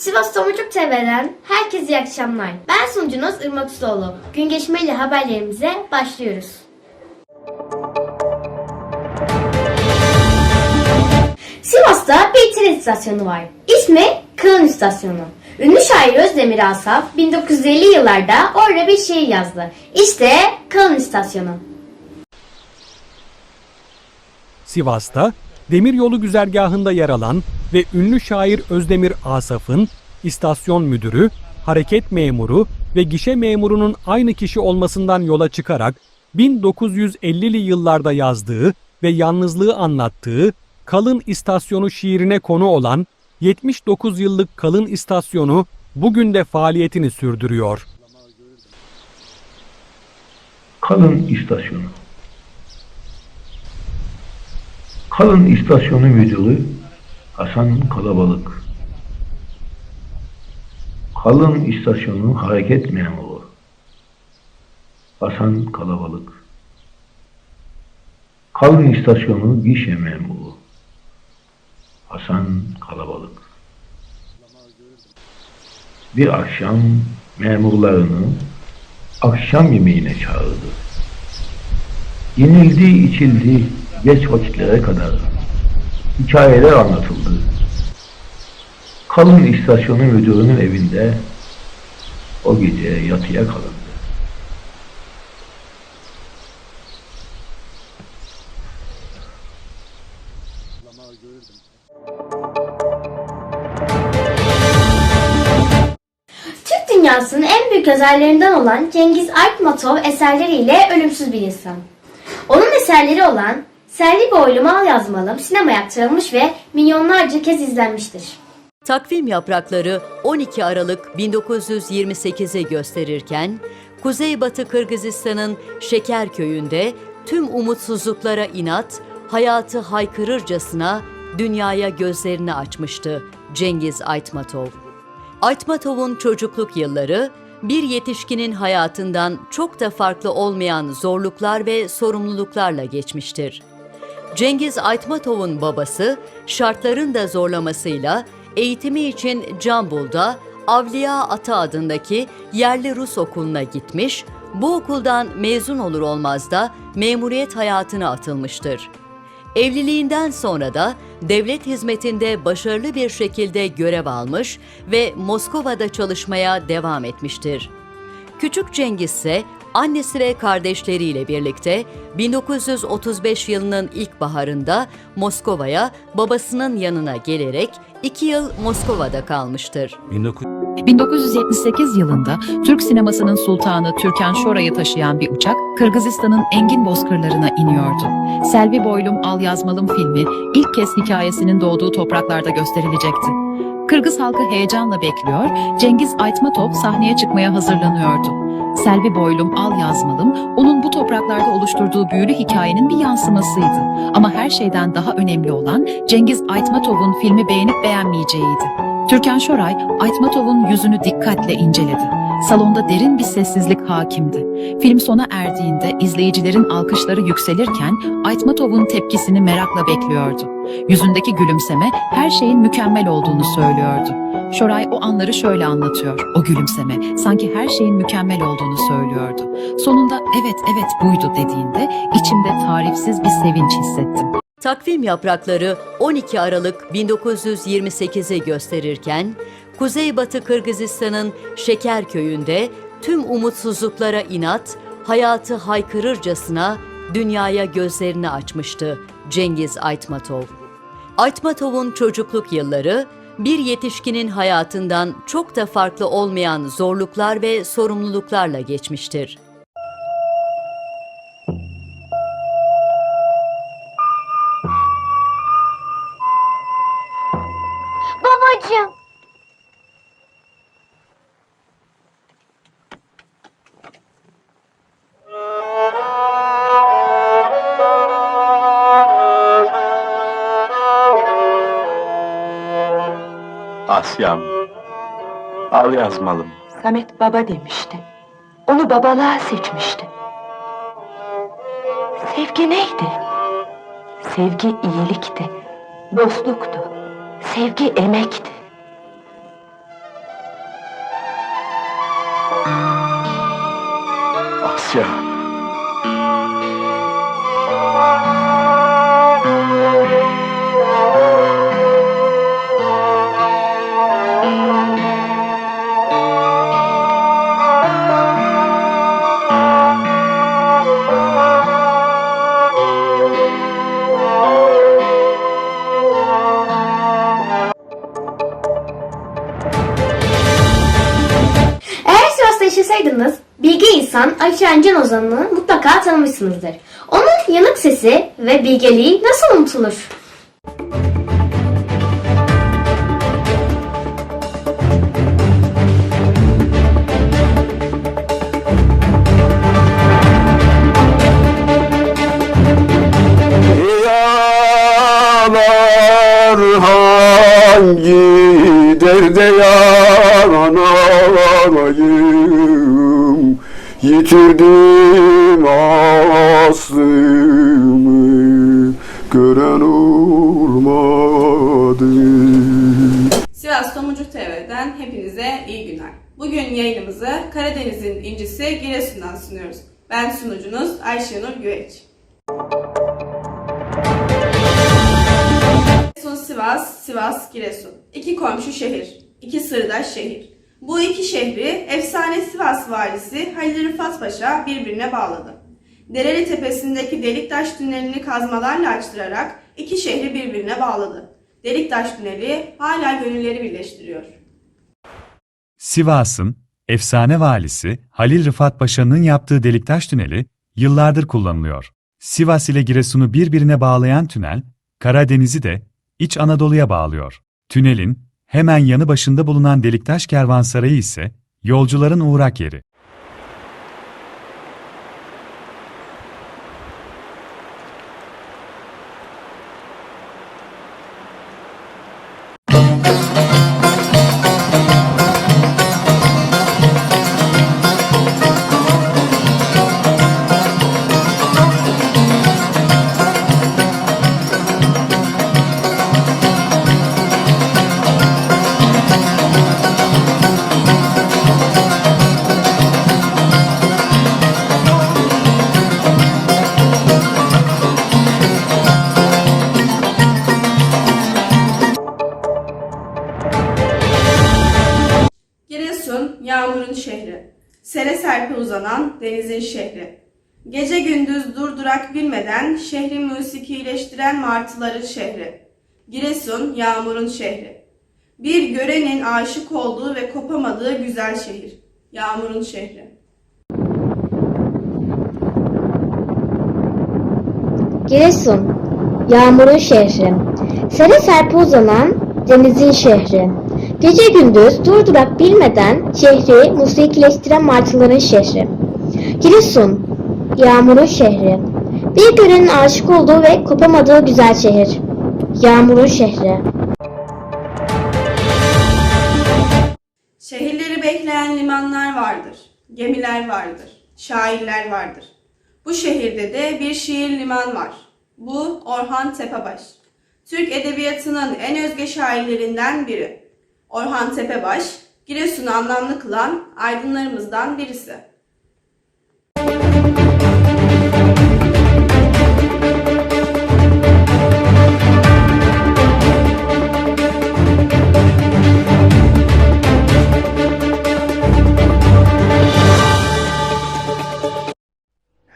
Sivas Tomurcuk TV'den herkese iyi akşamlar. Ben sunucunuz Irmak Ustaoğlu. Gün geçmeli haberlerimize başlıyoruz. Sivas'ta bir tren istasyonu var. İsmi Kılın İstasyonu. Ünlü şair Özdemir Asaf 1950 yıllarda orada bir şiir yazdı. İşte Kılın İstasyonu. Sivas'ta demiryolu güzergahında yer alan ve ünlü şair Özdemir Asaf'ın istasyon müdürü, hareket memuru ve gişe memurunun aynı kişi olmasından yola çıkarak 1950'li yıllarda yazdığı ve yalnızlığı anlattığı Kalın İstasyonu şiirine konu olan 79 yıllık Kalın İstasyonu bugün de faaliyetini sürdürüyor. Kalın istasyonu. Kalın istasyonu müdürü Hasan Kalabalık. Kalın istasyonu hareket memuru Hasan Kalabalık. Kalın istasyonu gişe memuru Hasan Kalabalık. Bir akşam memurlarını akşam yemeğine çağırdı. Yenildi, içildi, geç vakitlere kadar. Hikayeler anlatıldı. Kalın istasyonu müdürünün evinde o gece yatıya kalındı. Türk dünyasının en büyük yazarlarından olan Cengiz Aytmatov eserleriyle ölümsüz bir insan. Onun eserleri olan Serli Boylu Mal Yazmalım sinemaya aktarılmış ve milyonlarca kez izlenmiştir. Takvim yaprakları 12 Aralık 1928'i gösterirken, Kuzeybatı Kırgızistan'ın Şeker köyünde tüm umutsuzluklara inat, hayatı haykırırcasına dünyaya gözlerini açmıştı Cengiz Aytmatov. Aytmatov'un çocukluk yılları, bir yetişkinin hayatından çok da farklı olmayan zorluklar ve sorumluluklarla geçmiştir. Cengiz Aytmatov'un babası şartların da zorlamasıyla eğitimi için Cambul'da Avliya Ata adındaki yerli Rus okuluna gitmiş, bu okuldan mezun olur olmaz da memuriyet hayatına atılmıştır. Evliliğinden sonra da devlet hizmetinde başarılı bir şekilde görev almış ve Moskova'da çalışmaya devam etmiştir. Küçük Cengiz ise annesi ve kardeşleriyle birlikte 1935 yılının ilkbaharında Moskova'ya babasının yanına gelerek iki yıl Moskova'da kalmıştır. 1978 yılında Türk sinemasının sultanı Türkan Şoray'ı taşıyan bir uçak Kırgızistan'ın engin bozkırlarına iniyordu. Selvi Boylum Al Yazmalım filmi ilk kez hikayesinin doğduğu topraklarda gösterilecekti. Kırgız halkı heyecanla bekliyor, Cengiz Aytmatov sahneye çıkmaya hazırlanıyordu. Selvi Boylum Al Yazmalım, onun bu topraklarda oluşturduğu büyülü hikayenin bir yansımasıydı. Ama her şeyden daha önemli olan Cengiz Aytmatov'un filmi beğenip beğenmeyeceğiydi. Türkan Şoray, Aytmatov'un yüzünü dikkatle inceledi. Salonda derin bir sessizlik hakimdi. Film sona erdiğinde izleyicilerin alkışları yükselirken Aytmatov'un tepkisini merakla bekliyordu. Yüzündeki gülümseme her şeyin mükemmel olduğunu söylüyordu. Şoray o anları şöyle anlatıyor. O gülümseme sanki her şeyin mükemmel olduğunu söylüyordu. Sonunda evet evet buydu dediğinde içimde tarifsiz bir sevinç hissettim. Takvim yaprakları 12 Aralık 1928'i gösterirken, Kuzeybatı Kırgızistan'ın Şeker köyünde tüm umutsuzluklara inat, hayatı haykırırcasına dünyaya gözlerini açmıştı Cengiz Aytmatov. Aytmatov'un çocukluk yılları, bir yetişkinin hayatından çok da farklı olmayan zorluklar ve sorumluluklarla geçmiştir. Babacığım. Asya'm, al yazmalım. Samet baba demişti. Onu babalığa seçmişti. Sevgi neydi? Sevgi iyilikti, dostluktu, sevgi emekti. Asya! Yaşasaydınız bilge insan Ayşen Can Ozan'ı mutlaka tanımışsınızdır. Onun yanık sesi ve bilgeliği nasıl unutulur? Yanar hangi derde yanayım Yitirdim aslımı gören olmadı Sivas Tomurcuk TV'den hepinize iyi günler. Bugün yayınımızı Karadeniz'in incisi Giresun'dan sunuyoruz. Ben sunucunuz Ayşenur Güveç. Giresun Sivas, Sivas Giresun. İki komşu şehir, iki sırdaş şehir. Bu iki şehri efsane Sivas valisi Halil Rıfat Paşa birbirine bağladı. Dereli Tepesi'ndeki Deliktaş Tüneli'ni kazmalarla açtırarak iki şehri birbirine bağladı. Deliktaş Tüneli hala gönülleri birleştiriyor. Sivas'ın efsane valisi Halil Rıfat Paşa'nın yaptığı Deliktaş Tüneli yıllardır kullanılıyor. Sivas ile Giresun'u birbirine bağlayan tünel, Karadeniz'i de İç Anadolu'ya bağlıyor. Tünelin hemen yanı başında bulunan Deliktaş Kervansarayı ise yolcuların uğrak yeri. Durdurak bilmeden şehri musikileştiren martıların şehri. Giresun, yağmurun şehri. Bir görenin aşık olduğu ve kopamadığı güzel şehir. Yağmurun şehri. Giresun, yağmurun şehri. Sere serpe uzanan denizin şehri. Gece gündüz durdurak bilmeden şehri musikileştiren martıların şehri. Giresun, yağmurun şehri. Bir görenin aşık olduğu ve kopamadığı güzel şehir. Yağmurun şehri. Şehirleri bekleyen limanlar vardır, gemiler vardır, şairler vardır. Bu şehirde de bir şiir liman var. Bu Orhan Tepebaş. Türk edebiyatının en özge şairlerinden biri. Orhan Tepebaş, Giresun'u anlamlı kılan aydınlarımızdan birisi.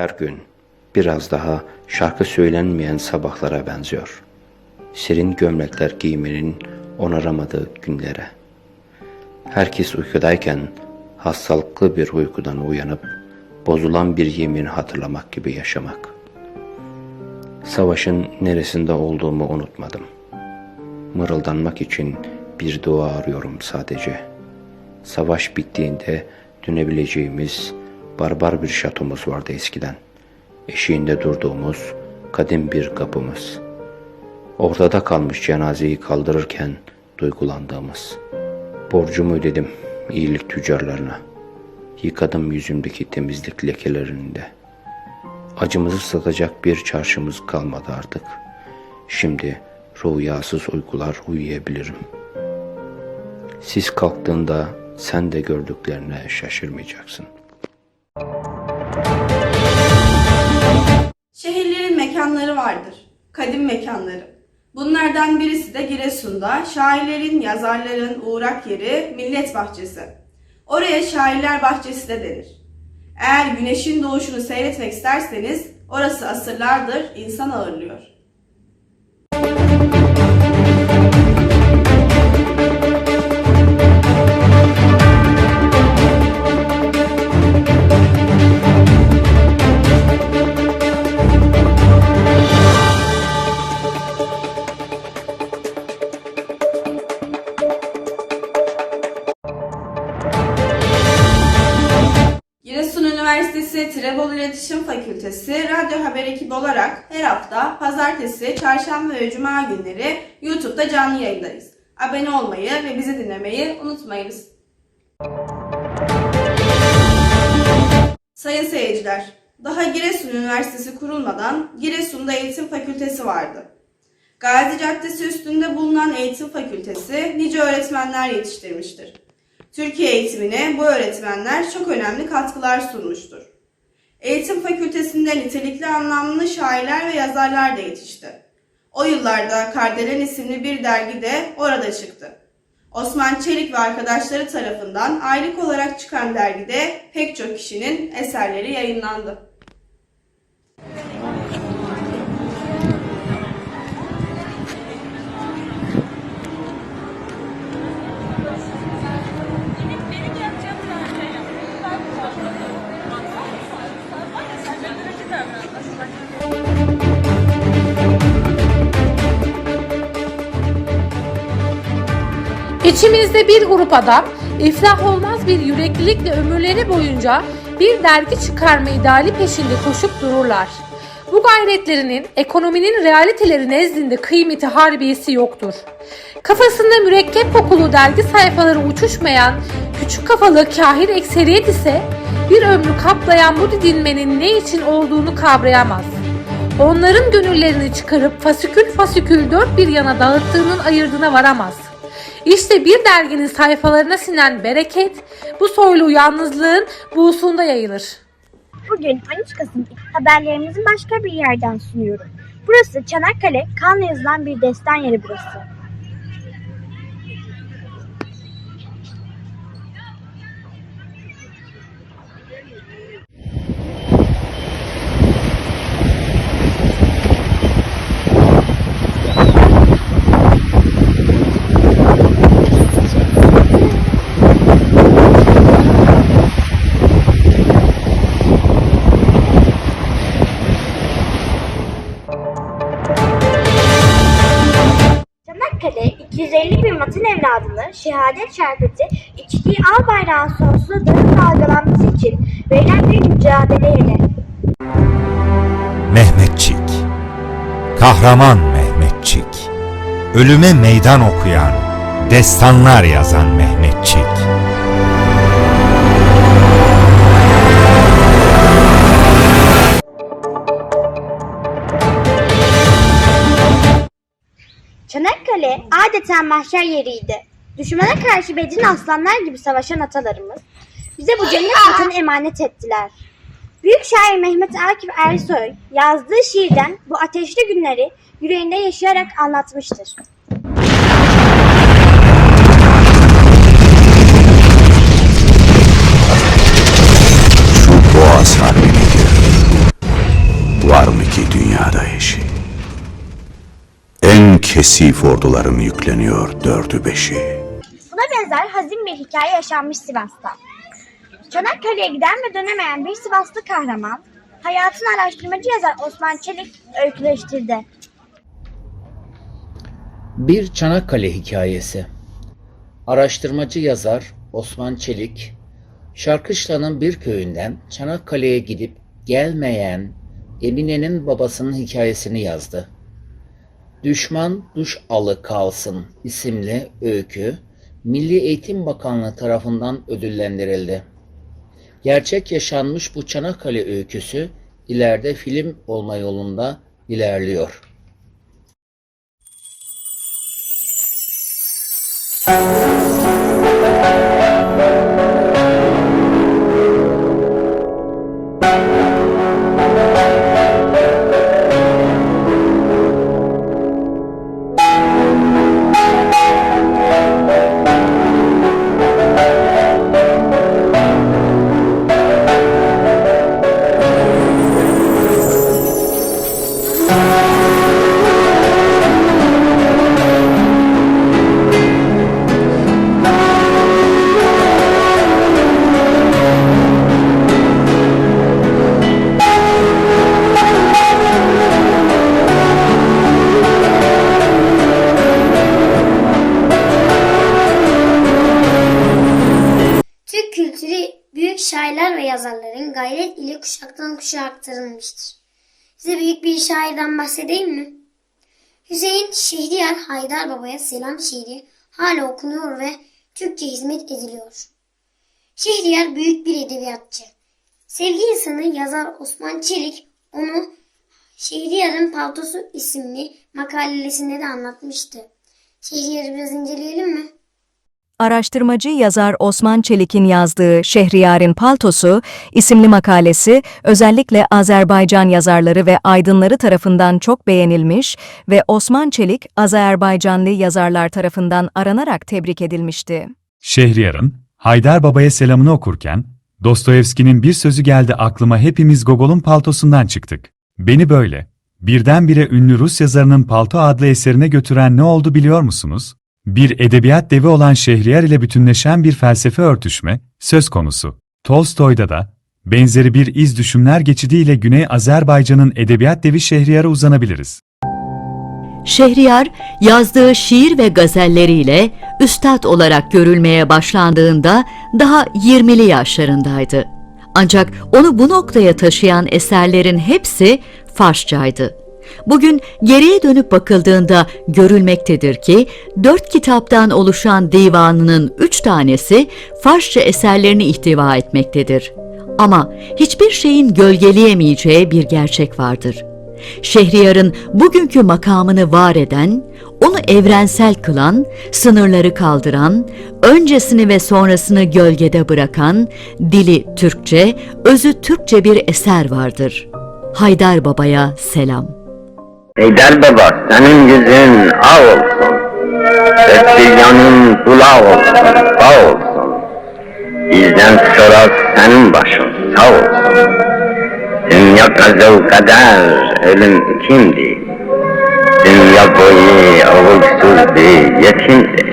Her gün biraz daha şarkı söylenmeyen sabahlara benziyor. Serin gömlekler giymenin onaramadığı günlere. Herkes uykudayken hastalıklı bir uykudan uyanıp bozulan bir yemin hatırlamak gibi yaşamak. Savaşın neresinde olduğumu unutmadım. Mırıldanmak için bir dua arıyorum sadece. Savaş bittiğinde dönebileceğimiz barbar bir şatomuz vardı eskiden. Eşiğinde durduğumuz kadim bir kapımız. Ortada kalmış cenazeyi kaldırırken duygulandığımız. Borcumu ödedim iyilik tüccarlarına. Yıkadım yüzümdeki temizlik lekelerini de. Acımızı satacak bir çarşımız kalmadı artık. Şimdi rüyasız uykular uyuyabilirim. Siz kalktığında sen de gördüklerine şaşırmayacaksın. Şehirlerin mekanları vardır. Kadim mekanları. Bunlardan birisi de Giresun'da şairlerin, yazarların uğrak yeri Millet Bahçesi. Oraya Şairler Bahçesi de denir. Eğer güneşin doğuşunu seyretmek isterseniz orası asırlardır insan ağırlıyor. Trebol İletişim Fakültesi Radyo Haber ekibi olarak her hafta pazartesi, çarşamba ve cuma günleri YouTube'da canlı yayındayız. Abone olmayı ve bizi dinlemeyi unutmayınız. Sayın seyirciler, daha Giresun Üniversitesi kurulmadan Giresun'da Eğitim Fakültesi vardı. Gazi Caddesi üstünde bulunan Eğitim Fakültesi nice öğretmenler yetiştirmiştir. Türkiye eğitimine bu öğretmenler çok önemli katkılar sunmuştur. Eğitim fakültesinde nitelikli anlamlı şairler ve yazarlar da yetişti. O yıllarda Kardelen isimli bir dergi de orada çıktı. Osman Çelik ve arkadaşları tarafından aylık olarak çıkan dergide pek çok kişinin eserleri yayınlandı. İçimizde bir grup adam iflah olmaz bir yüreklilikle ömürleri boyunca bir dergi çıkarma ideali peşinde koşup dururlar. Bu gayretlerinin ekonominin realiteleri nezdinde kıymeti harbiyesi yoktur. Kafasında mürekkep kokulu dergi sayfaları uçuşmayan küçük kafalı kahir ekseriyet ise bir ömrü kaplayan bu didinmenin ne için olduğunu kavrayamaz. Onların gönüllerini çıkarıp fasikül fasikül dört bir yana dağıttığının ayırdına varamaz. İşte bir derginin sayfalarına sinen bereket bu soylu yalnızlığın buğusunda yayılır. Bugün 13 Kasım haberlerimizi başka bir yerden sunuyorum. Burası Çanakkale, kanla yazılan bir destan yeri burası. Şehadet şerbeti içtiği al bayrağın sonsuza dönüp dalgalanması için verilen bir mücadele yeri. Mehmetçik. Kahraman Mehmetçik. Ölüme meydan okuyan, destanlar yazan Mehmetçik. Çanakkale adeta mahşer yeriydi. Düşmana karşı Bedir'in aslanlar gibi savaşan atalarımız bize bu cennet vatanı emanet ettiler. Büyük şair Mehmet Akif Ersoy yazdığı şiirden bu ateşli günleri yüreğinde yaşayarak anlatmıştır. Şu boğaz harbi nedir? Var mı ki dünyada eşi? En kesif orduların yükleniyor dördü beşi. Buna benzer hazin bir hikaye yaşanmış Sivas'ta. Çanakkale'ye giden ve dönemeyen bir Sivaslı kahraman, hayatını araştırmacı yazar Osman Çelik öyküleştirdi. Bir Çanakkale hikayesi. Araştırmacı yazar Osman Çelik, Şarkışla'nın bir köyünden Çanakkale'ye gidip gelmeyen Emine'nin babasının hikayesini yazdı. Düşman duş alı kalsın isimli öykü Milli Eğitim Bakanlığı tarafından ödüllendirildi. Gerçek yaşanmış bu Çanakkale öyküsü ileride film olma yolunda ilerliyor. Gayret ile kuşaktan kuşağa aktarılmıştır. Size büyük bir şairden bahsedeyim mi? Hüseyin Şehriyar Haydar Baba'ya selam şiiri hala okunuyor ve Türkçe hizmet ediliyor. Şehriyar büyük bir edebiyatçı. Sevgi insanı yazar Osman Çelik onu Şehriyar'ın Paltosu isimli makalesinde de anlatmıştı. Şehriyar'ı biraz inceleyelim mi? Araştırmacı yazar Osman Çelik'in yazdığı Şehriyar'ın Paltosu isimli makalesi özellikle Azerbaycan yazarları ve aydınları tarafından çok beğenilmiş ve Osman Çelik Azerbaycanlı yazarlar tarafından aranarak tebrik edilmişti. Şehriyar'ın Haydar Baba'ya selamını okurken, Dostoyevski'nin bir sözü geldi aklıma hepimiz Gogol'un paltosundan çıktık. Beni böyle, birdenbire ünlü Rus yazarının Palto adlı eserine götüren ne oldu biliyor musunuz? Bir edebiyat devi olan Şehriyar ile bütünleşen bir felsefe örtüşme, söz konusu. Tolstoy'da da, benzeri bir iz düşümler geçidiyle Güney Azerbaycan'ın edebiyat devi Şehriyar'a uzanabiliriz. Şehriyar, yazdığı şiir ve gazelleriyle üstad olarak görülmeye başlandığında daha 20'li yaşlarındaydı. Ancak onu bu noktaya taşıyan eserlerin hepsi Farsçaydı. Bugün geriye dönüp bakıldığında görülmektedir ki dört kitaptan oluşan divanının üç tanesi Farsça eserlerini ihtiva etmektedir. Ama hiçbir şeyin gölgeleyemeyeceği bir gerçek vardır. Şehriyar'ın bugünkü makamını var eden, onu evrensel kılan, sınırları kaldıran, öncesini ve sonrasını gölgede bırakan, dili Türkçe, özü Türkçe bir eser vardır. Haydar Baba'ya selam. Heydar Baba senin yüzün ağ olsun. Dört yanın kulağı olsun, bağ olsun. Bizden sonra senin başın sağ olsun. Dünya kazav kadar ölüm kimdi? Dünya boyu oğulsuzdu, yetimdi.